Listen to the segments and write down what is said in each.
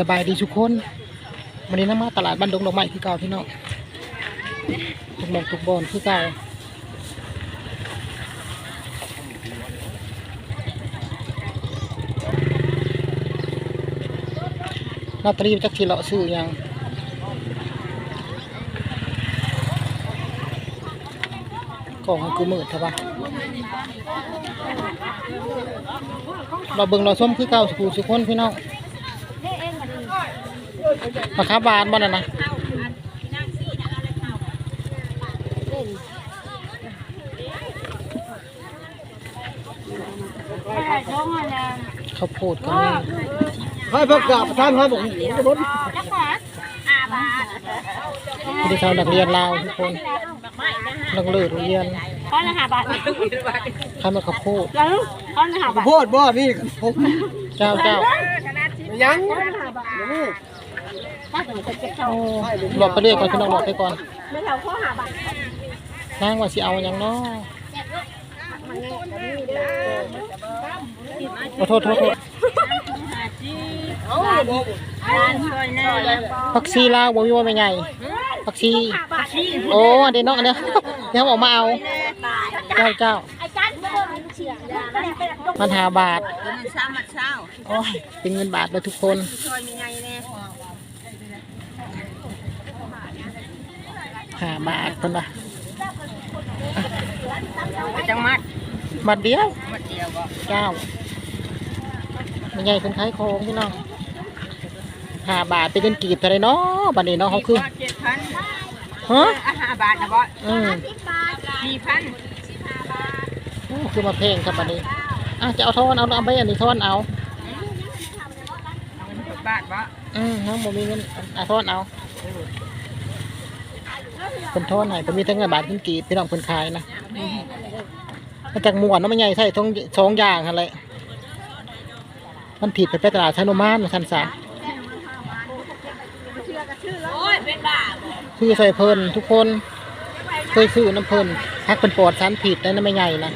สบายดีทุกคนวันนี้น้ำมาตลาดบ้านดงดอกไม้คือเก่าพี่น้องทุกหมองทุกบอนคือเก่าลอตเตรีจักทีเลาะซื้อยังกล่องมันคือมืดใช่ปะเราเบิ่งเราส้มคือเก่าสุขสุขคนพี่น้อง ราคาบาทบ่น่ะนะข้าวโพดก็มีให้พักกาประธานให้บอกจะลดที่ชาวนักเรียนลาวทุกคนนักเลิศโรงเรียนก้อนละห้าบาททำมาข้าวโพดแล้วก้อนละห้าบาทข้าโพดบ่นี่ผมเจ้าเจ้ายังโอ้ หลบไปเรื่อยก่อนพี่น้องหลบไปก่อนไม่เท่าข้อห้าบาทนางว่าสิเอาอย่างน้อโอ้โทษโทษโทษร้านช่วยแน่ผักซีลาวบ่มีว่าไม่ใหญ่ผักซีบาทที่โอ้อันเดี๋ยวเนาะอันเดี๋ยวเดี๋ยวออกมาเอาเจ้าเจ้าไอ้จันเบิ่งเฉียงยามันมันหาบาทมันซ้ำมันเช้าโอ้ยเป็นเงินบาทเลยทุกคนช่วยมีไงแน่ หาบาทเพิ่นว่าจังมัดบาทเดียวมัดเดียวบ่เจ้าไม่ใหญ่เป็นขายของพี่น้องห้าบาทเป็นเงินกีบเท่าไรเนาะบัดนี้เนาะเขาคือเจ็ดพันฮะห้าบาทนะบ่อืมสี่พันโอ้คือมาเพลงครับบัดนี้อะจะเอาทอนเอาเอาไปอันนี้ทอนเอาบาทบ่อื มน้องบ่มีเงินเอาทอนเอาเป็นทอนไหนเป็นมีทั้งเงินบาทเงินกีบพี่น้องเพิ่นขายนะมาจากหมวนเนาะไม่ใหญ่ใส่ทองสองอย่างอะไรมันผิดไปไปตลาดชนุมานมาทันสาโอ้ยเป็นบ้าซื้อใส่เพิ่นทุกคนเคยซื้อน้ำเพิ่นพักเป็นปอดสารผิดนั่นไม่ใหญ่นะ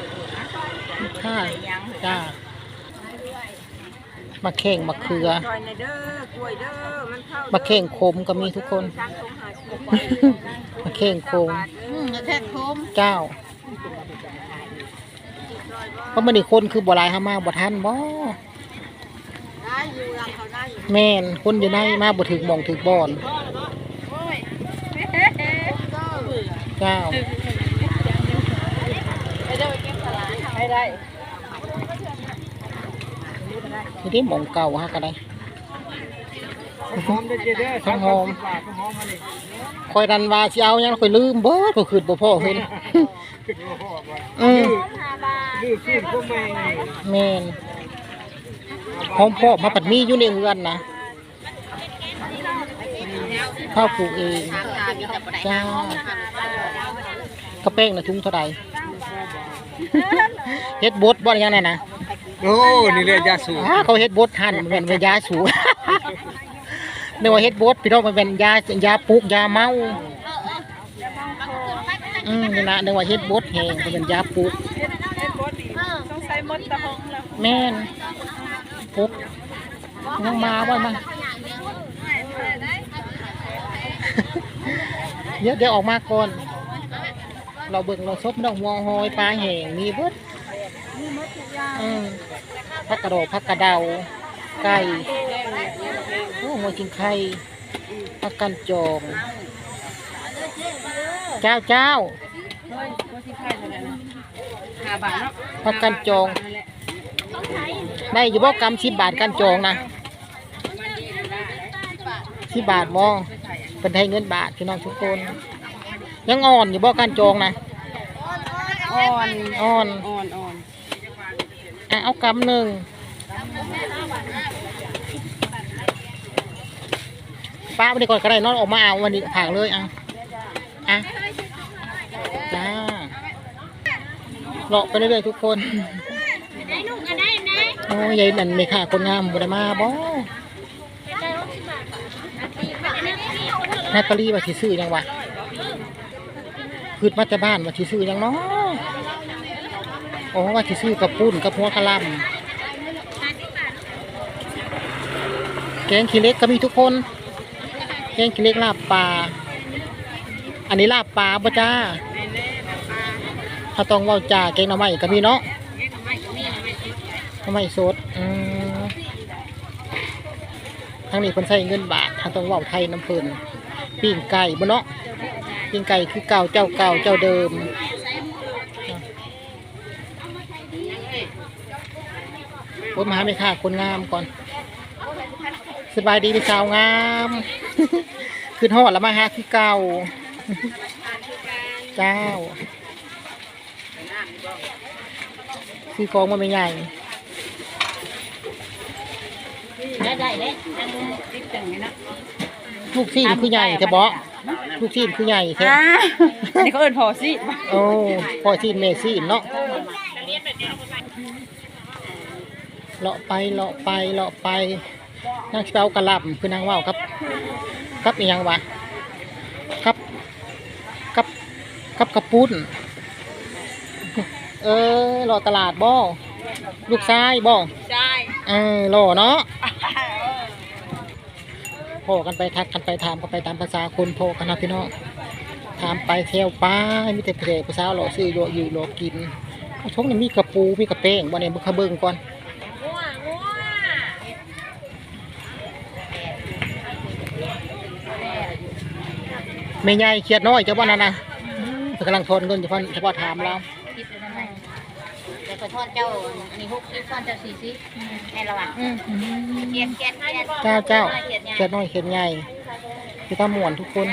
ค่าจ้ามาเข่งมาเขือช่ วยในเด้อกล้วยเด้อมันเข้ามาเข่งโคมก็มีทุกคนจังตรงหาชีพมาเข่งโคมอืมแค่โคมเจ้าเพราะมันอีกคนคือบ่หลายหามาบ่ทันบ่ได้อยู่รังเขาได้อยู่แม่นคนอยู่ในมาบ่ถึกหมองถึกบ่อนโอ้ยเจ้าไปเด้อเก็บสลากให้ได้ทีนี้หมองเก่าฮะก็ได้ หอมได้เจ๊เด้อข้าวหอมบาทหอมมานี่คอยดันว่าสิเอาหยังคอยลืมเบิดก็คือบ่พอเห็นขึ้นมาพ่อว่าอืมดื้อขึ้นก็ไม่แม่นหอมพอกมาปัดมีอยู่ในเรือนนะข้าวปลูกเองจ้ากระเป้งนะทุ่งเท่าไหร่เฮ็ดบดบ่อย่างนั้นนะโอ้นี่เลยยาสูบอ้าเขาเฮ็ดบดหั่นมันเป็นเป็นยาสู บนึกว่าเฮ็ดบดพี่น้องมันเป็นยายาปลูกยาเมาอืมนี่นะนึกว่าเฮ็ดบดแหงมันเป็นยาปลูกต้องใช้มดตะหงแล้วแม่นปุ๊บยังมาบ่มาเดี๋ยวเดี๋ยวออกมาก่อน เราเบิ่งเราซบดอกหัวหอยปลาแหงมีเบิดอืมผักกระโดดผักกระเดาไก่ โอ้หัวจิงไข่ผักกันจองเจ้าเจ้าห้าบาทเนาะผักกันจอง ได้อยู่บ่กำสิบบาทกันจองนะสิบบาทบ่เป็นไทยเงินบาทพี่น้องทุกคน ยังอ่อนอยู่บ่กันจองนะอ่อนอ่อนอ่อนอ่อนอะเอากำหนึ่ง ป้าไปดีก่อนก็ได้นอนออกมาเอาวันนี้ผางเลยอะอะจ้าเลาะไปเรื่อยๆทุกคนโอ้ยยายนั่นไม่ค่ะคนงามบ่ได้มาบ่นาตาลีว่าสิซื้อยังวะคืดมาแต่บ้านว่าสิซื้อยังเนาะโอ้ว่าสิซื้อกับปุ้นกับหัวกะลำแกงขี้เล็กก็มีทุกคน แกงขี้เล็กลาบปลา อันนี้ลาบปลาบ่จ้าถ้าต้องว่าจ่าแกงหน่อไม้ก็มีเนาะหน่อไม้สดอืมทางนี้เพิ่นใช้เงินบาทถ้าต้องว้าไทยน้ำเพิ่นปิ้งไก่บ่เนาะปิ้งไก่คือเก่าเจ้าเก่าเจ้าเดิมโอ้ยมาหาไม่ค่ะคนงามก่อน สบายดีพี่สาวงามขึ้นหอดแล้วมาหาคือเก่าเจ้าซื้อกองมาไม่ใหญ่ได้ได้เด้อันติดจังนี่นะลูกที่คือใหญ่แท้บ่ลูกที่คือใหญ่แท้อ่าอันนี้เขาเอิ้นพอสิโอ้พอที่เมซี่เนาะเลาะไปเลาะไปเลาะไป นางสิเปากระหลำคือนางว่าวครับ ครับอีหยังวะครับครับครับกระปุ้นเออรอตลาดบ่ลูกชายบ่ใช่เออรอเนาะโพกันไปทักกันไปถามกันไปตามภาษาคนโพกันนะพี่น้องถามไปเที่ยวไปมีแต่เพลภาษาหล่อซื้อโยอยู่โลกินชงนี่มีกระปูมีกระเป้งบ่เนี่ยมึงขะเบิ่งก่อน แม่ใหญ่เขียดน้อยเจ้าบ่นั่นน่ะเพิ่นกำลังทนเงินเฉพาะเฉพาะถามเราคิดไปทำไมเดี๋ยวขอโทษเจ้าอันนี้หกสิบทอนเจ้าสี่สิบในระหว่างเกียดเกียดเกียดเจ้าเจ้าเกียดเนี่ยเขียดน้อยเขียดใหญ่พี่ตาหมวนทุกคน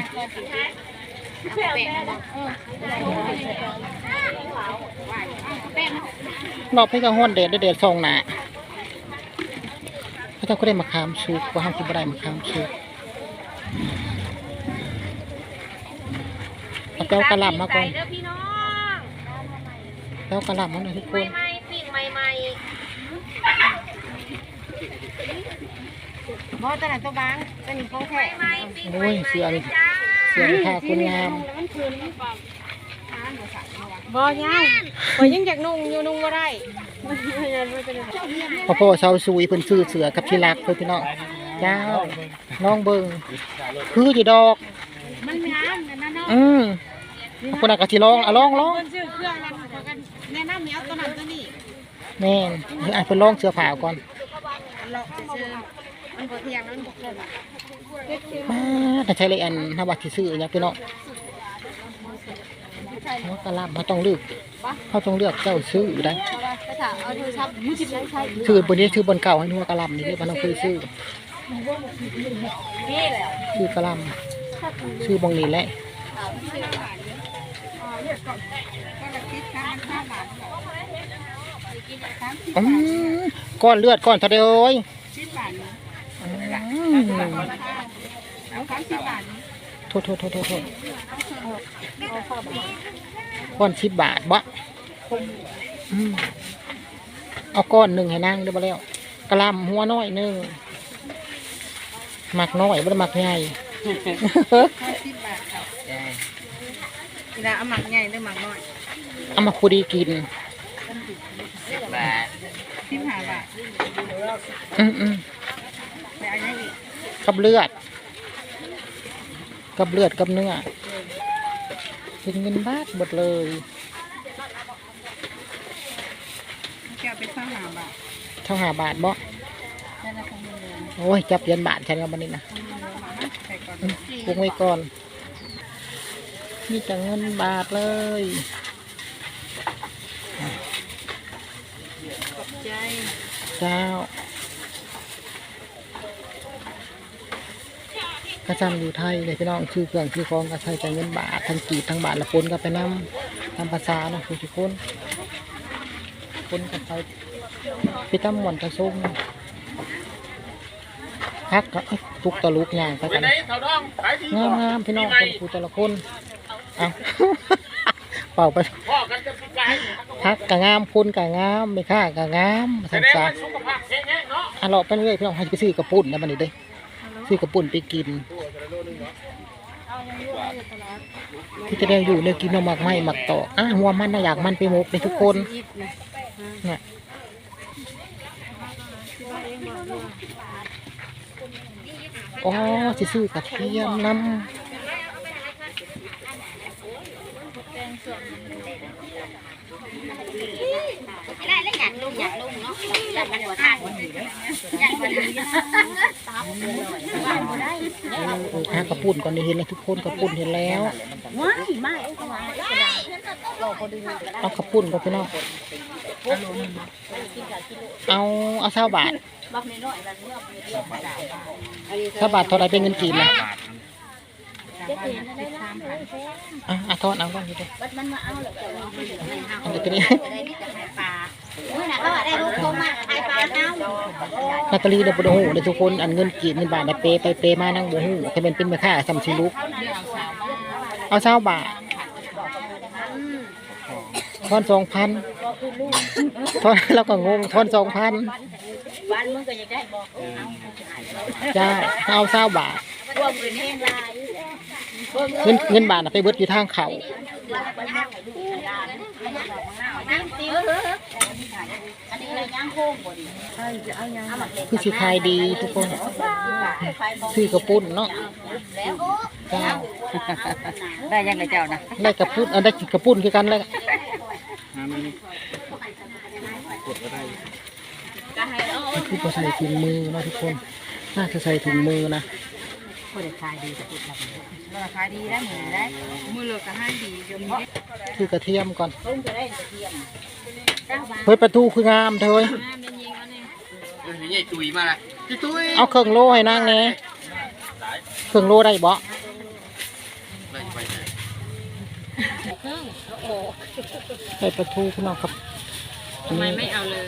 แป้งนะบอกรอบให้กับห้อนเด็ดเด็ดซองหนาพระเจ้าก็ได้มาคามชุกว่าห้ามกินบ่ได้มาคามชุก แก้วกระหล่ำมาก่อนเด้อพี่น้องแก้วกระหล่ำมาหน่อยทุกคน ใหม่ๆปิ้งใหม่ๆบ่ตลาดตัวบางตัวนี้ของแท้ใหม่ๆปิ้งโอ้ยเสือนี่เสือนี่ค่ะคนงามบ่ยังข่อยยังอยากนุ่งอยู่นุ่งบ่ได้พ่อพ่อชาวซุยเพิ่นซื้อเสือกับที่รักเพิ่นพี่น้องเจ้าน้องเบิ่งคืออยู่ดอก มันงามนะเนาะอืม คนน่ะก็สิลองอะลองลองเพิ่นซื้อเครื่องนั้นเขาก็แนะนำให้เอาตัวนั้นตัวนี้แม่นเดี๋ยวอะเพิ่นลองเสื้อผ้าก่อนเลาะซื้อมันบ่เที่ยงมันบ่เกินมาแต่ใช้เลยอันถ้าบัตรที่ซื้ออย่างพี่น้องเขากระลำเขาต้องเลือกเขาต้องเลือกเจ้าซื้อได้ไปถามเอาโทรศัพท์มือถือใช้ใช้ซื้อบนนี้ซื้อบนเก่าให้นัวกระลำนี่เลยมันต้องซื้อซื้อนี่แหละซื้อกระลำซื้อบงนี้แหละ อืมก้อนเลือดก้อนทะเลโอ้ยอืมโทษโทษโทษโทษโทษก้อนสิบบาทบะอืมเอาก้อนหนึ่งให้นั่งได้บ่แล้วกระลำหัวน้อยหนึ่งหมักน้อยบ่ได้หมักใหญ่ เวลาเอาหมักใหญ่หรือหมักน้อยเอามาพอดีกิน15บาทอืมอืมแต่อันนี้อีกกับเลือด กับเลือดกับเนื้อเป็นเงินบาทหมดเลยแก้วเป็น25บาทเท่าหาบาทบ่โอ้ยจับเหรียญบาทฉันกับมันนี่นะอืมปรุงไว้ก่อน มีแต่เงินบาทเลยขอบใจเจ้า กระจำอยู่ไทยเลยพี่น้องคือเครื่องคือของกระใช้แต่เงินบาททั้งกีบทั้งบาทละปนกันไปน้ำตามภาษาเนาะทุกคนปนกันไปพี่ตั้มหมวนกระซุ่มพักกับทุกตะลุกย่างไปกันงามงามๆพี่น้องคนกูแต่ละคน เอาเป่าไปพักกะงามคนกะงามไม่ค่ากะงามสันสาอะเราะไปเรื่อยพี่น้องให้ไปซื้อกระปุ่นนะมันนี่เด้อซื้อกระปุ่นไปกินที่จะได้อยู่เนี่ยกินเอาหมักไหมหมักต่ออะหัวมันนะอยากมันไปหมกเลยทุกคนเนี่ยอ๋อสิซื้อกระเทียมน้ำ แล้วอยากลุงอยากลุงเนาะอยากมันหัวทานอยากมันตามเลยว่าบ่ได้เออหากระปุ่นก่อนได้เห็นเลยทุกคนกระปุ่นเห็นแล้วว้ายมาเอ้ก็มาเอ้ก็ได้รอพอดีก็ได้เอากระปุ่นก่อนพี่น้องเอาเอาเท่าบาทบักน้อยๆแล้วเมื่อเดียวก็ได้เท่าบาทเท่าไรเป็นเงินกี่นะเจ๊เตียนได้ละเอ้ยแท้อะอะทอนเอาก่อนพี่เด้อบัดมันมาเอาแล้วแต่ว่ามันไม่เฮาอันนี้ตัว นี้ได้มีแต่ขายปลาเมื่อน่ะเขาว่าได้ลูกโตมาขายปลาเฮานาตาลีเด้อบ่ได้ฮู้เด้อทุกคนอันเงินกี่เงินบาทได้เปไปเปมานั่งบ่ฮู้แต่เป็นเป็นแม่ค้าสำสิลุก เอาเท่าบาททอนสองพันทอนเราก็งงทอนสองพันบ้านมึงก็อยากได้บอกเอาจ้าเอาเท่าบาทรวมเป็นแห้งลายเงินเงินบาทน่ะไปเบิดอยู่ทางเขา คือสิขายดีทุกคนซื้อกระปุ้นเนาะแล้วจ้าได้ยังไงเจ้านะได้กระปุ้นเอาได้กระปุ้นคือกันเลยพี่กดก็ได้คือใส่ถุงมือนะทุกคนน่าจะใส่ถุงมือนะ พอได้ขายดีจะพูดแบบนี้ราคาดีได้เหมือนได้มือเราก็ให้ดีจนนี้คือกระเทียมก่อนเพิ่งจะได้กระเทียมตั้งวางเฮ้ยประตูคืองามเธอเว้ยนี่ตุยมาละตุยเอาเครื่องโลให้นางแหน่เครื่องโลได้บ่ได้ประตูพี่น้องครับทำไมไม่เอาเลย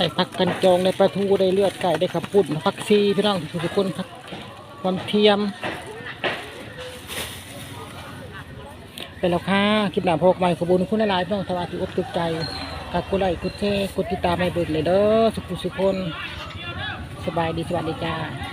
ได้ผักกันจองได้ปลาทูได้เลือดไก่ได้ขับปุ่นผักซีพี่น้องทุกคนผักความเทียม ไปแล้วค่ะคลิปหน้าพกใหม่ขอบุญคุณหลายๆพี่น้องสวัสดีอบตึกใจกดกดไลค์กดแชร์กดติดตามให้เบิดเลยเด้อสุขุสุขคนสบายดีสวัสดีจ้า